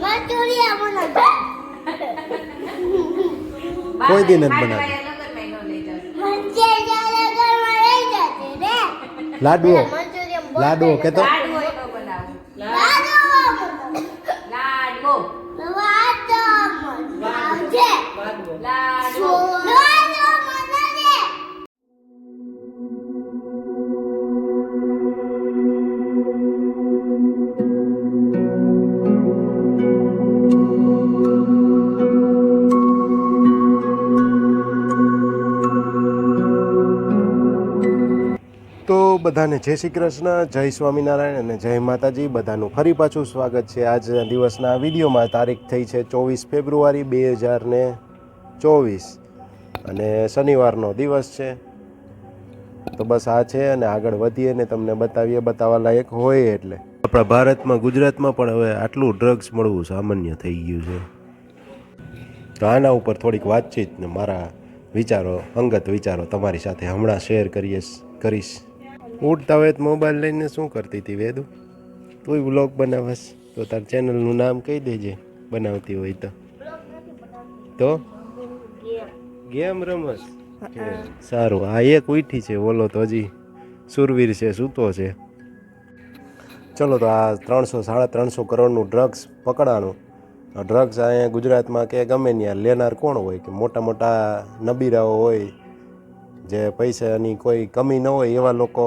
કોઈ દી નથી બનાવે. બનાવતી. લાડુઓ. કે નો તો બધાને જય શ્રી કૃષ્ણ, જય સ્વામિનારાયણ અને જય માતાજી. બધાનું ફરી પાછું સ્વાગત છે. આજના દિવસના વિડીયોમાં તારીખ થઈ છે ચોવીસ ફેબ્રુઆરી બે હજાર ને ચોવીસ. અને શનિવારનો દિવસ છે. તો બસ આ છે અને આગળ વધીએ ને તમને બતાવીએ, બતાવવા લાયક હોય એટલે. આપણા ભારતમાં, ગુજરાતમાં પણ હવે આટલું ડ્રગ્સ મળવું સામાન્ય થઈ ગયું છે. તો આના ઉપર થોડીક વાતચીત ને મારા વિચારો, અંગત વિચારો તમારી સાથે હમણાં શેર કરીએ, કરીશ. ઉઠતા હોય તો મોબાઈલ લઈને શું કરતી હતી વેદુ? તુંય વ્લોગ બનાવસ તો તાર ચેનલનું નામ કહી દેજે બનાવતી હોય તો. તો? ગેમ રમસ સારું આ એક ઉઠી છે ઓલો તો હજી સુરવીર છે સૂતો છે. ચલો તો આ ત્રણસો સાડા ત્રણસો કરોડનું ડ્રગ્સ પકડાનું ડ્રગ્સ અહીંયા ગુજરાતમાં કે ગમે ત્યાં લેનાર કોણ હોય? કે મોટા મોટા નબીરાઓ હોય જે પૈસાની કોઈ કમી ન હોય એવા લોકો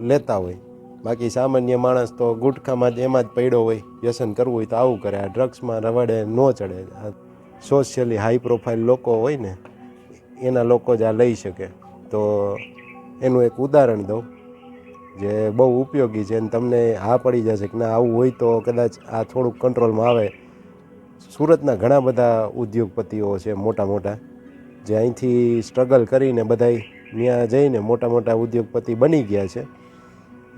લેતા હોય. બાકી સામાન્ય માણસ તો ગુટખામાં જ એમાં જ પડ્યો હોય, વ્યસન કરવું હોય તો આવું કરે. આ ડ્રગ્સમાં રવાડે ન ચડે. આ સોશિયલી હાઈ પ્રોફાઇલ લોકો હોય ને, એના લોકો જ આ લઈ શકે. તો એનું એક ઉદાહરણ દઉં, જે બહુ ઉપયોગી છે અને તમને હા પડી જશે કે ના, આવું હોય તો કદાચ આ થોડુંક કંટ્રોલમાં આવે. સુરતના ઘણા બધા ઉદ્યોગપતિઓ છે મોટા મોટા જે અહીંથી સ્ટ્રગલ કરીને બધાય ત્યાં જઈને મોટા મોટા ઉદ્યોગપતિ બની ગયા છે.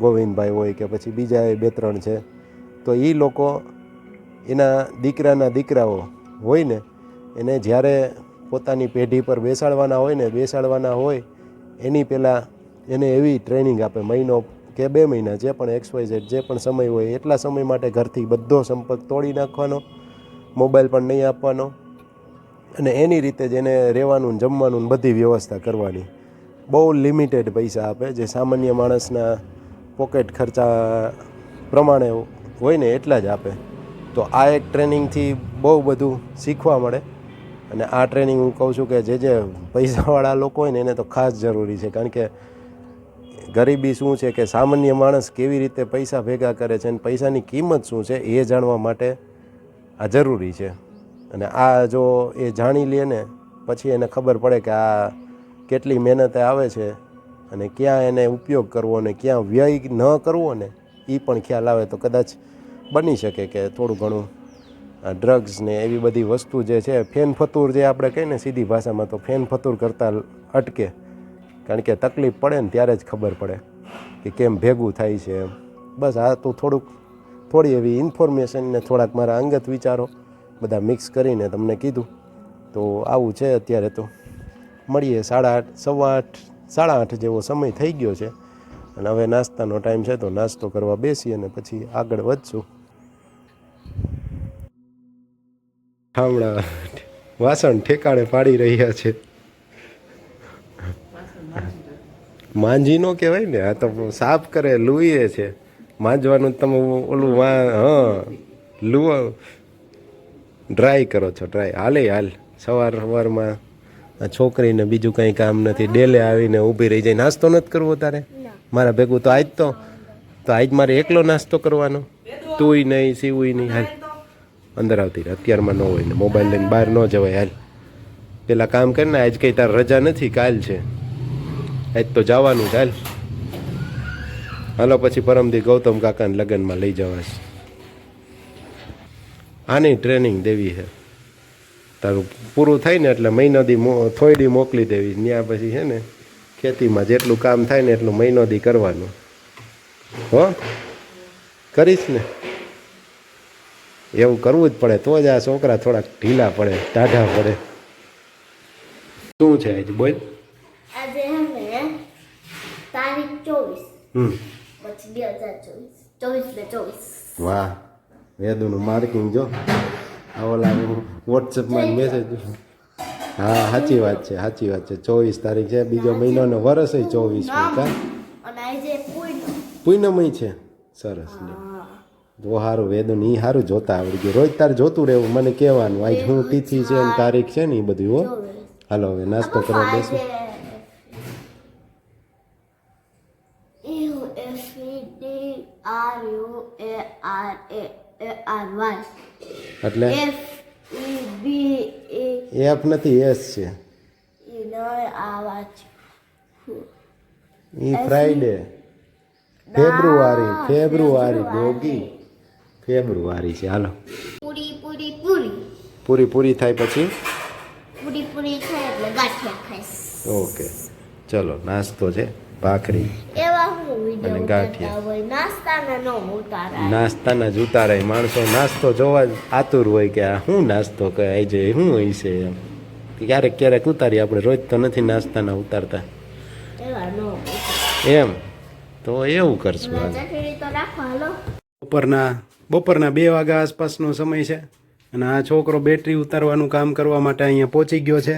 ગોવિંદભાઈ હોય કે પછી બીજા બે ત્રણ છે. તો એ લોકો એના દીકરાના દીકરાઓ હોય ને એને જ્યારે પોતાની પેઢી પર બેસાડવાના હોય ને બેસાડવાના હોય, એની પહેલાં એને એવી ટ્રેનિંગ આપે, મહિનો કે બે મહિના જે પણ એક્સ વાય ઝેડ જે પણ સમય હોય એટલા સમય માટે ઘરથી બધો સંપર્ક તોડી નાખવાનો મોબાઈલ પણ નહીં આપવાનો અને એની રીતે જ એને રહેવાનું જમવાનું બધી વ્યવસ્થા કરવાની. બહુ લિમિટેડ પૈસા આપે, જે સામાન્ય માણસના પોકેટ ખર્ચા પ્રમાણે હોય ને એટલા જ આપે. તો આ એક ટ્રેનિંગથી બહુ બધું શીખવા મળે. અને આ ટ્રેનિંગ હું કહું છું કે જે જે પૈસાવાળા લોકો હોય ને એને તો ખાસ જરૂરી છે. કારણ કે ગરીબી શું છે કે સામાન્ય માણસ કેવી રીતે પૈસા ભેગા કરે છે અને પૈસાની કિંમત શું છે એ જાણવા માટે આ જરૂરી છે. અને આ જો એ જાણી લે ને, પછી એને ખબર પડે કે આ કેટલી મહેનતે આવે છે અને ક્યાં એને ઉપયોગ કરવો ને ક્યાં વ્યય ન કરવો ને એ પણ ખ્યાલ આવે તો કદાચ બની શકે કે થોડું ઘણું ડ્રગ્સ ને એવી બધી વસ્તુ જે છે, ફેન ફતૂર જે આપણે કહીએ ને સીધી ભાષામાં તો ફેન ફતૂર કરતાં અટકે. કારણ કે તકલીફ પડે ને ત્યારે જ ખબર પડે કે કેમ ભેગું થાય છે એમ. બસ આ તો થોડુંક, થોડી એવી ઇન્ફોર્મેશન ને થોડાક મારા અંગત વિચારો. બધા મિક્સ કરીને તમને કીધું. તો આવું છે અત્યારે તો. મળીએ સાડા આઠ, સવા આઠ, સાડા આઠ જેવો સમય થઈ ગયો છે. અને હવે નાસ્તાનો ટાઈમ છે તો નાસ્તો કરવા બેસી અને પછી આગળ વધશું. હમણાં વાસણ ઠેકાણે પાડી રહ્યા છે. માંજી નો કહેવાય ને, આ તો સાફ કરે, લુઈએ છે. માંજવાનું તમે ઓલું હા લુઓ ડ્રાય કરો છો ડ્રાય હાલે હાલ. સવાર સવારમાં આ છોકરીને બીજું કંઈ કામ નથી. ડેલે આવીને ઊભી રહી જાય. નાસ્તો નથી કરવો તારે? મારા ભેગું તો આજ તો તો આજ મારે એકલો નાસ્તો કરવાનો. તુંય નહીં સીવું નહીં. હાલ. અંદર આવતી રહે. અત્યારમાં ન હોય ને. મોબાઈલ લઈને બહાર ન જવાય. હાલ. પેલા કામ કરીને આજ કંઈ તાર રજા નથી. કાલ છે. આજ તો જવાનું જ હાલ. હાલો પછી પરમદી ગૌતમ કાકાને લગ્નમાં લઈ જવાશ. આની ટ્રેનિંગ દેવી છે. તારું પૂરું થાય ને એટલે મહિનો દી થોડી મોકલી દેવી. ત્યાં પછી છે ને ખેતીમાં જેટલું કામ થાય ને એટલું મહિનો દી કરવાનું. હો? કરીશ ને. એવું કરવું જ પડે. તો જ આ છોકરા થોડાક ઢીલા પડે ટાઢા પડે. શું છે આજે બોલ? આજે તારીખ ચોવીસ. હમ. પછી બે હજાર ચોવીસ. ચોવીસ ને ચોવીસ. વાહ. વેદુનું માર્કિંગ જો. ઓલા વોટ્સએપમાં મેસેજ હા સાચી વાત છે સાચી વાત છે. ચોવીસ તારીખ છે બીજો મહિનો. ને વરસ ચોવીસ પૂનમય છે. સરસ જો સારું વેદન એ સારું જોતા આવડી ગયું રોજ તારે જોતું રહેવું મને કહેવાનું. આજ હું તિથિ છે ને તારીખ છે ને એ બધું હો. હાલો હવે નાસ્તો કરવા બેસું. U F a R U A R Y એટલે? F E B A F નથી એસ છે. ઈ નળ આવા છે ફ્રાઈડે ફેબ્રુઆરી ફેબ્રુઆરી ભોગી. ફેબ્રુઆરી છે હાલો. પૂરી પૂરી પૂરી. પૂરી પૂરી થાય પછી? પૂરી પૂરી થાય એટલે ગાંઠિયા ખાઈશ. ઓકે. ચલો નાસ્તો છે. ભાખરી એવા હું અને ગાંઠિયા. નાસ્તાના નો ઉતારા નાસ્તાના જ ઉતારે માણસો નાસ્તો જોવા જ આતુર હોય કે આ શું નાસ્તો કહે આજે શું હોય છે એમ. ક્યારેક ક્યારેક ઉતારીએ. આપણે રોજ તો નથી નાસ્તાના ઉતારતા. એવા નો ઉતારાય. એમ. તો એવું કરશું હાલ. ચટણી તો રાખો હાલો. બપોરના બપોરના બે વાગ્યા આસપાસનો સમય છે અને આ છોકરો બેટરી ઉતારવાનું કામ કરવા માટે અહીંયા પહોંચી ગયો છે.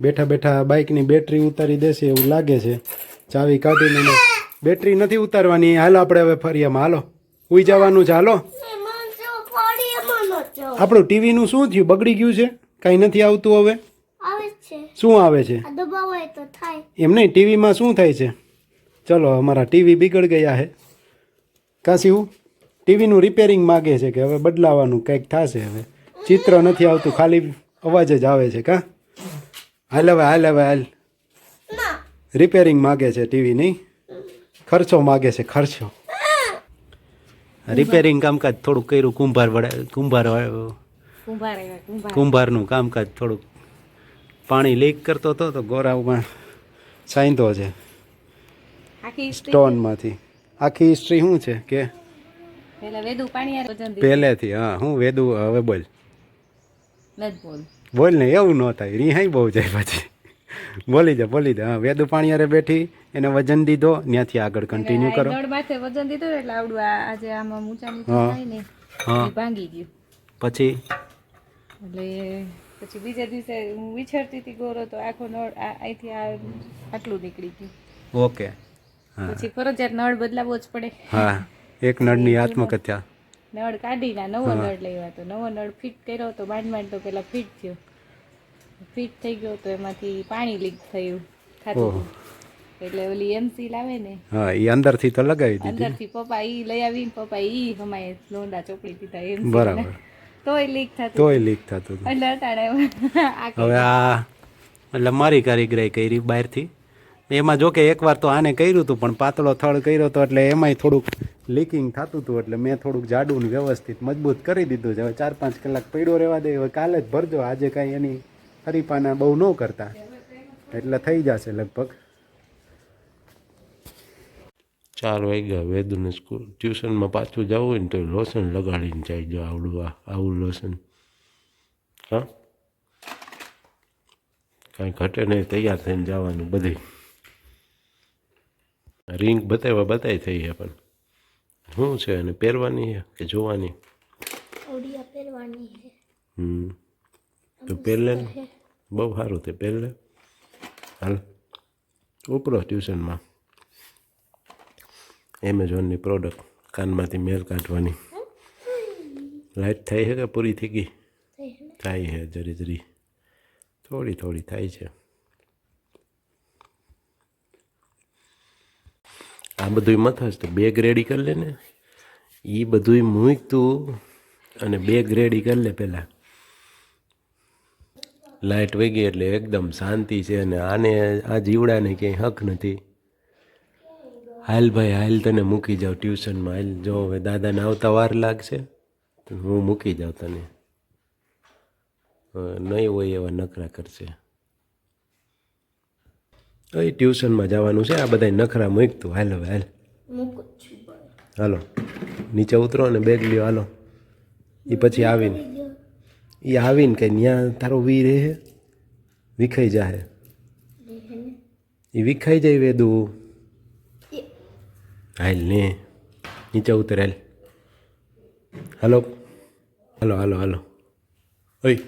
બેઠા બેઠા બાઇકની બેટરી ઉતારી દેશે એવું લાગે છે. ચાવી કાઢીને બેટરી નથી ઉતારવાની. હાલો આપણે હવે ફરિયામાં હાલો. ઉઈ જવાનું છે. હાલો. એમાં એમાં આપણું ટીવીનું શું થયું? બગડી ગયું છે? કાંઈ નથી આવતું હવે? શું આવે છે? એમ નહીં ટીવીમાં શું થાય છે? ચલો અમારા ટીવી બિગડ ગયા છે કાશી ટીવીનું રિપેરિંગ માગે છે કે હવે બદલાવાનું કંઈક થશે હવે? ચિત્ર નથી આવતું ખાલી અવાજ જ આવે છે કા? હાલ હવે હાલ હવે હાલ. રિપેરિંગ માગે છે ટીવી નહીં ખર્ચો માગે છે ખર્ચો. રિપેરિંગ કામકાજ થોડુંક કર્યું કુંભાર વડે કુંભાર કુંભાર કુંભારનું કામકાજ થોડુંક પાણી લીક કરતો હતો તો ગોરાવમાં સાંધો છે. સ્ટોનમાંથી આખી હિસ્ટ્રી શું છે કે? પહેલેથી હા હું વેદુ હવે બોલ. બોલ. બોલ ને એવું ન થાય રિહાઈ બહુ જાય પછી. બોલી જા બોલી જા વેદુ પાણી અરે બેઠી એને વજન દીધો ત્યાંથી આગળ કન્ટિન્યુ કરો. માથે વજન દીધો એટલે આવડું આજે આમાં મૂંચાની થાય ને હા. ભાંગી ગયું. પછી? એટલે પછી બીજા દિવસે હું વિચારતી હતી ગોરો તો આખો નળ અહીંથી આ આટલું નીકળી ગયું. ઓકે. પછી ફરજિયાત નળ બદલાવવો જ પડે. હા. એક નળની આત્મકથા. નળ કાઢીને નવો નળ લેવા. તો નવો નળ ફિટ કર્યો તો માંડ માંડ તો પેલા ફિટ થયો. ફિટ થઈ ગયો તો એમાંથી પાણી લીક થયું ખાતું એટલે ઓલી એમસી લાવે ને હા એ અંદરથી તો લગાવી દીધી. અંદરથી પપ્પા ઈ લઈ આવી પપ્પા ઈ હમાય લોંડા ચોપડી દીધા એમ. બરાબર. તોય લીક થતું. તોય લીક થતું એટલે અટાણે હવે આ એટલે મારી કારીગરી કરી બહારથી. એમાં જો કે એકવાર તો આને કર્યું હતું પણ પાતળો થળ કર્યો હતો એટલે એમાંય થોડુંક લીકિંગ થતું હતું એટલે મેં થોડુંક જાડું ને વ્યવસ્થિત મજબૂત કરી દીધું છે. હવે ચાર પાંચ કલાક પડ્યો રહેવા દે હવે કાલે જ ભરજો. આજે કાંઈ એની હરીપાના બહુ ન કરતા. એટલે થઈ જશે લગભગ. ચાર વાગ્યા વેદુને સ્કૂલ ટ્યુશનમાં પાછું જવું હોય ને તો લોશન લગાડીને જાય જો આવડું આવું લોશન. હા? કાંઈ ઘટે નહીં તૈયાર થઈને જવાનું બધે. રિંગ બતાવવા બતાવી થઈ છે પણ. શું છે અને પહેરવાની છે કે જોવાની? પહેરવાની હમ. તો પહેલે બહુ સારું તે પહેલે હાલ ઉપરો ટ્યુશનમાં એમેઝોનની પ્રોડક્ટ કાનમાંથી મેલ કાઢવાની લાઈટ થઈ છે કે પૂરી થઈ ગઈ થાય છે જરી જરી થોડી થોડી થાય છે આ બધું મથસ તો બેગ રેડી કરી લે ને. એ બધું મૂક તું અને બેગ રેડી કરી લે પહેલાં લાઇટ વેગી એટલે એકદમ શાંતિ છે અને આને આ જીવડાને ક્યાંય હક નથી. હાલ ભાઈ હાલ તને મૂકી જાઉં ટ્યુશનમાં. હાલ જો હવે દાદાને આવતા વાર લાગશે તો હું મૂકી જાઉં તને. નહીં હોય એવા નખરા કરશે. એ ટ્યુશનમાં જવાનું છે આ બધા નખરા મૂકતું. હાલ હવે હાલ. હાલો નીચે ઉતરો અને બેગ લ્યો હાલો. એ પછી આવીને. એ આવીને કે ત્યાં તારો વી રહે વિખાઈ જાહે. એ વિખાઈ જાય વેદુ. હાલ ને. નીચે ઉતર હાલ. હાલો. હાલો હાલો હાલો. ઓય.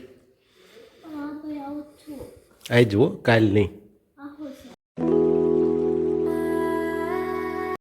આવું જુઓ કાલ નહીં.